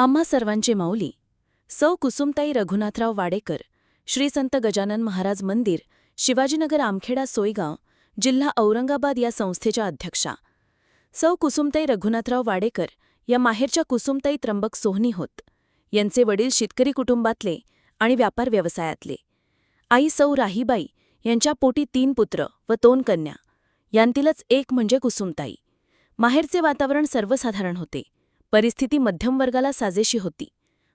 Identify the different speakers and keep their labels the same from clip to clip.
Speaker 1: आम्हा सर्वांचे माऊली सौ. कुसुमताई रघुनाथराव वाडेकर श्री संत गजानन महाराज मंदिर शिवाजीनगर आमखेडा सोयगाव जिल्हा औरंगाबाद या संस्थेच्या अध्यक्षा. सौ. कुसुमताई रघुनाथराव वाडेकर या माहेरच्या कुसुमताई त्र्यंबक सोहनी होत. यांचे वडील शेतकरी कुटुंबातले आणि व्यापार व्यवसायातले. आई सौ राहीबाई यांच्या पोटी तीन पुत्र व दोन कन्या. यांतीलच एक म्हणजे कुसुमताई. माहेरचे वातावरण सर्वसाधारण होते. परिस्थिती मध्यमवर्गाला साजेशी होती.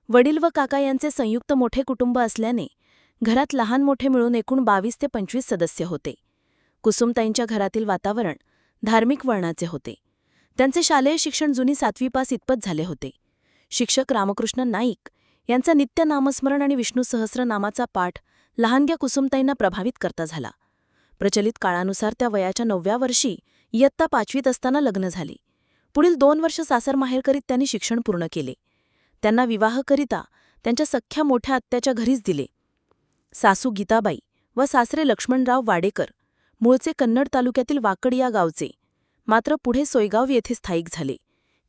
Speaker 1: वडील व काका यांचे संयुक्त मोठे कुटुंब असल्याने घरात लहान मोठे मिळून एकूण बावीस ते पंचवीस सदस्य होते. कुसुमताईंच्या घरातील वातावरण धार्मिक वळणाचे होते. त्यांचे शालेय शिक्षण जुनी सातवी पास इतपत झाले होते. शिक्षक रामकृष्ण नाईक यांचा नित्य नामस्मरण आणि विष्णू सहस्रनामाचा पाठ लहानग्या कुसुमताईंना प्रभावित करता झाला. प्रचलित काळानुसार त्या वयाच्या नवव्या वर्षी इयत्ता पाचवीत असताना लग्न झाले. पुढील दोन वर्ष सासर माहेर करीत त्यांनी शिक्षण पूर्ण केले. त्यांना विवाहकरिता त्यांच्या सख्ख्या मोठ्या आत्याच्या घरीच दिले. सासू गीताबाई व सासरे लक्ष्मणराव वाडेकर मूळचे कन्नड तालुक्यातील वाकड या गावचे. मात्र पुढे सोयगाव येथे स्थायिक झाले.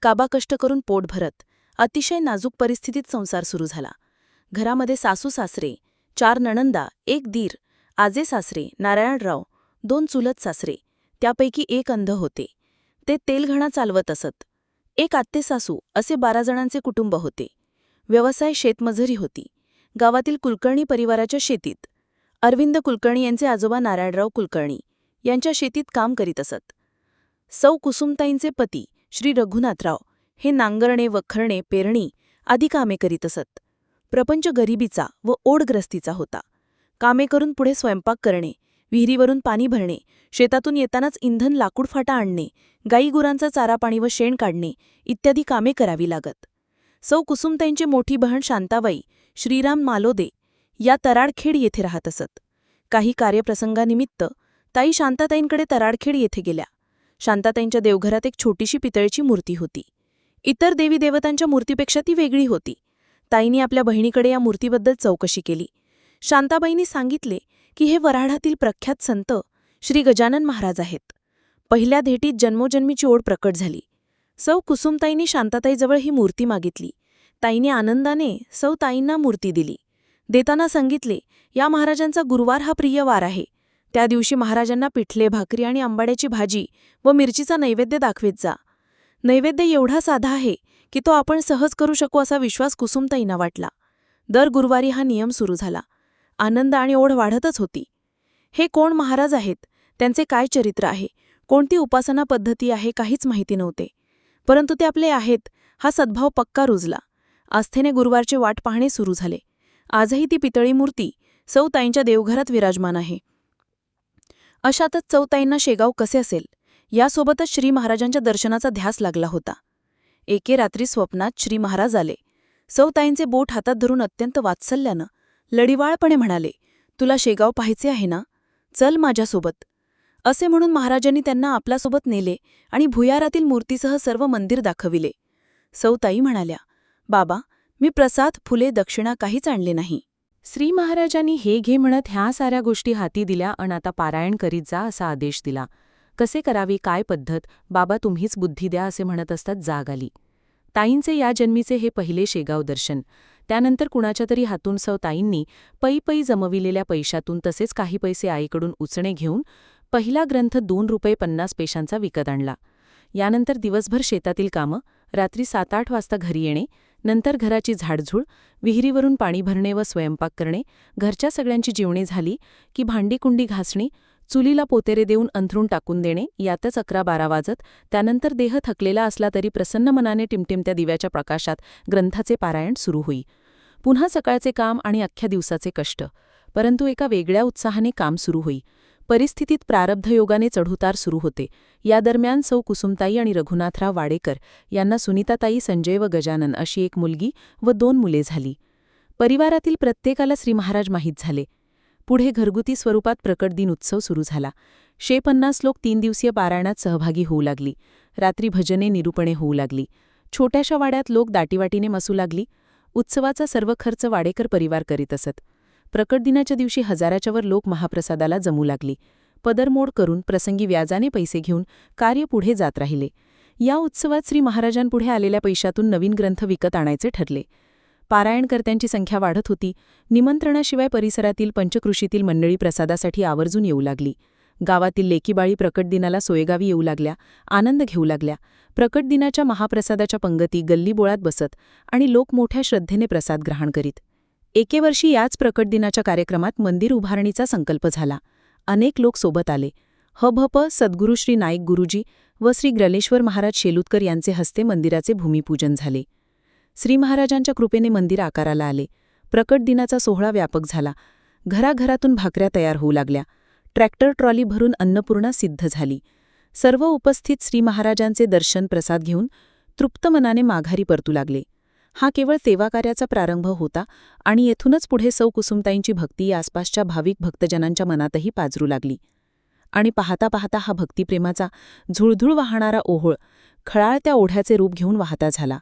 Speaker 1: काबा कष्ट करून पोट भरत अतिशय नाजूक परिस्थितीत संसार सुरू झाला. घरामध्ये सासू सासरे चार नणंदा एक दीर आजे सासरे नारायणराव दोन चुलत सासरे त्यापैकी एक अंध होते. ते तेलघणा चालवत असत. एक आत्तेसासू असे बारा जणांचे कुटुंब होते. व्यवसाय शेतमजुरी होती. गावातील कुलकर्णी परिवाराच्या शेतीत. अरविंद कुलकर्णी यांचे आजोबा नारायणराव कुलकर्णी यांच्या शेतीत काम करीत असत. सौ कुसुमताईंचे पती श्री रघुनाथराव हे नांगरणे वखरणे पेरणी आदी कामे करीत असत. प्रपंच गरिबीचा व ओढग्रस्तीचा होता. कामे करून पुढे स्वयंपाक करणे विहिरीवरून पाणी भरणे शेतातून येतानाच इंधन लाकूड फाटा आणणे गाईगुरांचा चारा पाणी व शेण काढणे इत्यादी कामे करावी लागत. सौ कुसुमताईंची मोठी बहण शांताबाई श्रीराम मालोदे या तराडखेड येथे राहत असत. काही कार्यप्रसंगानिमित्त ताई शांताताईंकडे तराडखेड येथे गेल्या. शांताताईंच्या देवघरात एक छोटीशी पितळेची मूर्ती होती. इतर देवी देवतांच्या मूर्तीपेक्षा ती वेगळी होती. ताईंनी आपल्या बहिणीकडे या मूर्तीबद्दल चौकशी केली. शांताबाईंनी सांगितले की हे वराढातील प्रख्यात संत श्री गजानन महाराज आहेत. पहिल्या धेटीत जन्मोजन्मीची ओढ प्रकट झाली. सौ कुसुमताईंनी शांताताईजवळ ही मूर्ती मागितली. ताईने आनंदाने सौ ताईंना मूर्ती दिली. देताना सांगितले या महाराजांचा गुरुवार हा प्रिय वार आहे. त्या दिवशी महाराजांना पिठले भाकरी आणि आंबाड्याची भाजी व मिरचीचा नैवेद्य दाखवित जा. नैवेद्य एवढा साधा आहे की तो आपण सहज करू शकू असा विश्वास कुसुमताईंना वाटला. दर गुरुवारी हा नियम सुरू झाला. आनंद आणि ओढ वाढतच होती. हे कोण महाराज आहेत? त्यांचे काय चरित्र आहे? कोणती उपासना पद्धती आहे? काहीच माहिती नव्हते. परंतु ते आपले आहेत. हा सद्भाव पक्का रुजला. आस्थेने गुरुवारचे वाट पाहणे सुरू झाले. आजही ती पितळी मूर्ती सौताईंच्या देवघरात विराजमान आहे. अशातच चौताईंना शेगाव कसे असेल? यासोबतच श्री महाराजांच्या दर्शनाचा ध्यास लागला होता. एके रात्री स्वप्नात श्री महाराज आले. सौताईंचे बोट हातात धरून अत्यंत वात्सल्यानं लढिवाळपणे म्हणाले तुला शेगाव पाहायचे आहे ना? चल माझ्यासोबत. असे म्हणून महाराजांनी त्यांना आपल्यासोबत नेले आणि भुयारातील मूर्तीसह सर्व मंदिर दाखविले. सौताई म्हणाल्या बाबा मी प्रसाद फुले दक्षिणा काहीच आणले नाही.
Speaker 2: श्री महाराजांनी हे घे म्हणत ह्या साऱ्या गोष्टी हाती दिल्या अन आता पारायण करीत जा असा आदेश दिला. कसे करावी काय पद्धत? बाबा तुम्हीच बुद्धी द्या असे म्हणत असतात जाग आली. ताईंचे या जन्मीचे हे पहिले शेगाव दर्शन. त्यानंतर कुणाच्या तरी हातून सौ ताईंनी पै पै जमविलेल्या पैशातून तसेच काही पैसे आईकडून उचणे घेऊन पहिला ग्रंथ दोन रुपये पन्नास पैशांचा विकत आणला. यानंतर दिवसभर शेतातील कामं रात्री सात आठ वाजता घरी येणे नंतर घराची झाडझूड विहिरीवरून पाणी भरणे व स्वयंपाक करणे घरच्या सगळ्यांची जेवणे झाली की भांडीकुंडी घासणी चुलीला पोतेरे देऊन अंथरून टाकून देणे यातच अकरा बारा वाजत त्यानंतर देह थकलेला असला तरी प्रसन्न मनाने टिमटिमत्या दिव्याच्या प्रकाशात ग्रंथाचे पारायण सुरू होई. पुन्हा सकाळचे काम आणि अख्ख्या दिवसाचे कष्ट. परंतु एका वेगळ्या उत्साहाने काम सुरू होई. परिस्थितीत प्रारब्धयोगाने चढउतार सुरू होते. या दरम्यान सौ कुसुमताई आणि रघुनाथराव वाडेकर यांना सुनीताताई संजय व गजानन अशी एक मुलगी व दोन मुले झाली. परिवारातील प्रत्येकाला श्री महाराज माहीत झाले. पुढे घरगुती स्वरूपात प्रकट दिन उत्सव सुरू झाला. शे पन्नास लोक तीन दिवसीय पारायणात सहभागी होऊ लागली. रात्री भजने निरूपणे होऊ लागली. छोट्याशा वाड्यात लोक दाटीवाटीने मसू लागली. उत्सवाचा सर्व खर्च वाडेकर परिवार करीत असत. प्रकट दिनाच्या दिवशी हजाराच्यावर लोक महाप्रसादाला जमू लागली. पदरमोड करून प्रसंगी व्याजाने पैसे घेऊन कार्य पुढे जात राहिले. या उत्सवात श्री महाराजांपुढे आलेल्या पैशातून नवीन ग्रंथ विकत आणायचे ठरले. पारायणकर्त्यांची संख्या वाढत होती. निमंत्रणाशिवाय परिसरातील पंचकृषीतील मंडळी प्रसादासाठी आवर्जून येऊ लागली. गावातील लेकीबाळी प्रकट दिनाला सोयगावी येऊ लागल्या आनंद घेऊ लागल्या. प्रकट दिनाच्या महाप्रसादाच्या पंगती गल्लीबोळात बसत आणि लोक मोठ्या श्रद्धेने प्रसाद ग्रहण करीत. एके वर्षी याच प्रकट दिनाच्या कार्यक्रमात मंदिर उभारणीचा संकल्प झाला. अनेक लोक सोबत आले. हभप सद्गुरू श्री नाईक गुरुजी व श्री ग्रलेश्वर महाराज शेलुतकर यांचे हस्ते मंदिराचे भूमिपूजन झाले. श्री महाराजांच्या कृपेने मंदिर आकाराला आले. प्रकट दिनाचा सोहळा व्यापक झाला. घराघरातून भाकऱ्या तयार होऊ लागल्या. ट्रॅक्टर ट्रॉली भरून अन्नपूर्णा सिद्ध झाली. सर्व उपस्थित श्री महाराजांचे दर्शन प्रसाद घेऊन तृप्त मनाने माघारी परतू लागले. हा केवळ सेवाकार्याचा प्रारंभ होता आणि येथूनच पुढे सौ कुसुमताईंची भक्ती आसपासच्या भाविक भक्तजनांच्या मनातही पाजरू लागली. आणि पाहता पाहता हा भक्तिप्रेमाचा झुळझुळ वाहणारा ओहोळ खळाळत्या ओढ्याचे रूप घेऊन वाहता झाला.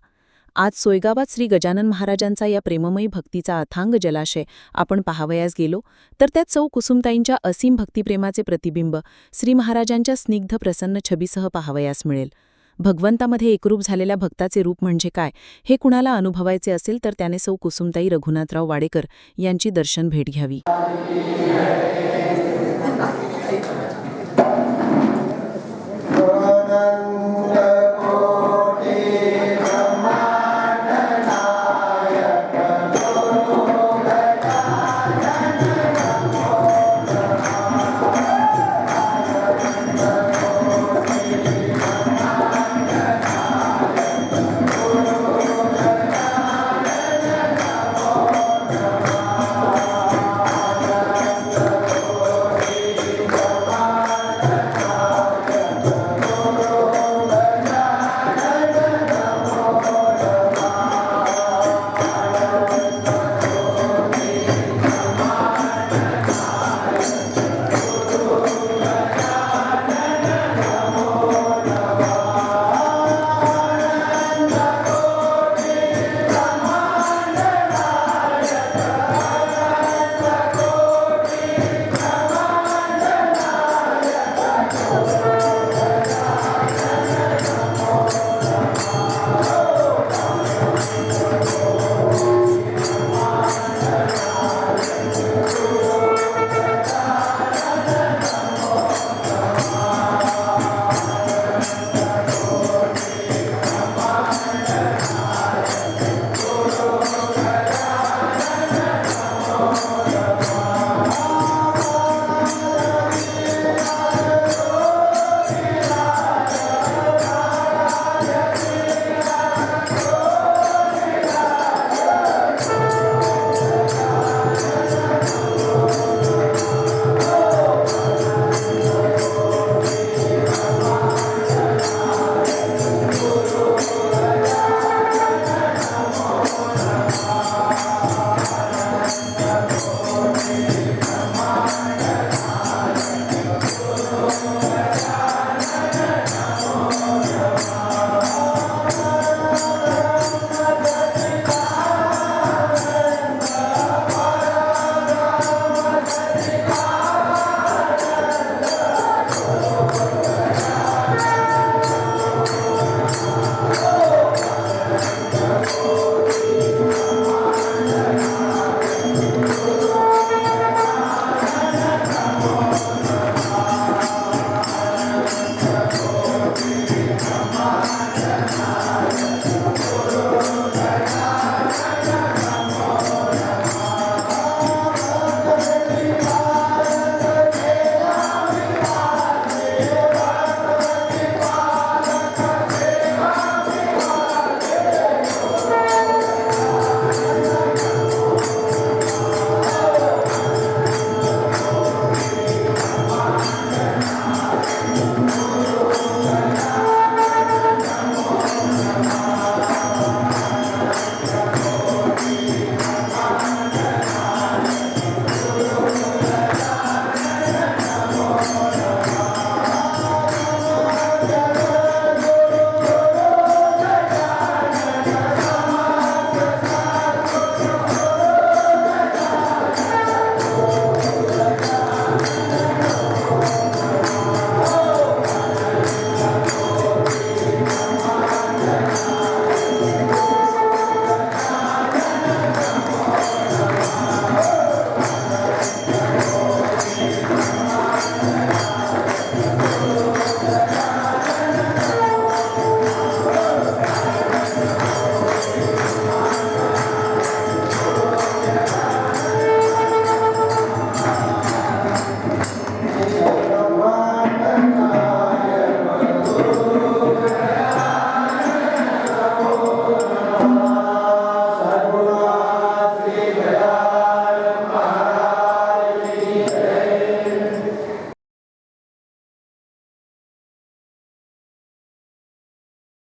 Speaker 2: आज सोयगावात श्री गजानन महाराजांचा या प्रेममयी भक्तीचा अथांग जलाशय आपण पाहावयास गेलो तर त्यात सौ कुसुमताईंच्या असीम भक्तिप्रेमाचे प्रतिबिंब श्री महाराजांच्या स्निग्ध प्रसन्न छबीसह पाहावयास मिळेल. भगवंतामध्ये एकरूप झालेल्या भक्ताचे रूप म्हणजे काय हे कुणाला अनुभवायचे असेल तर त्याने सौ कुसुमताई रघुनाथराव वाडेकर यांची दर्शन भेट घ्यावी.